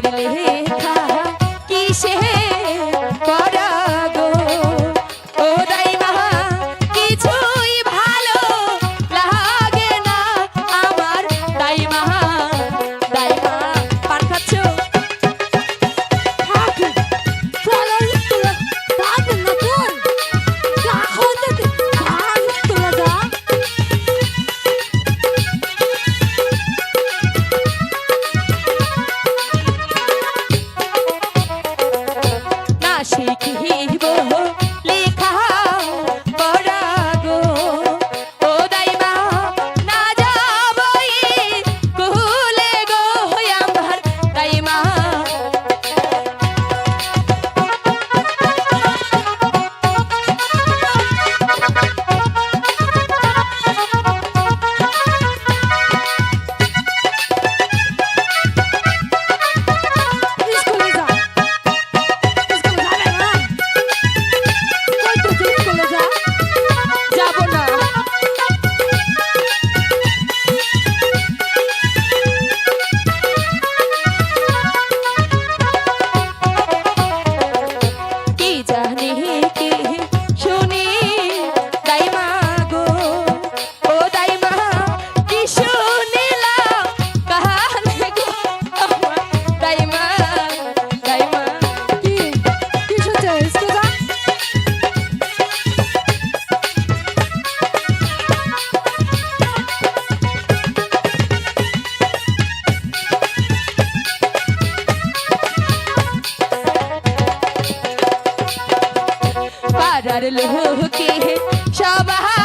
Hey. नहीं রাজার লোকে সবাই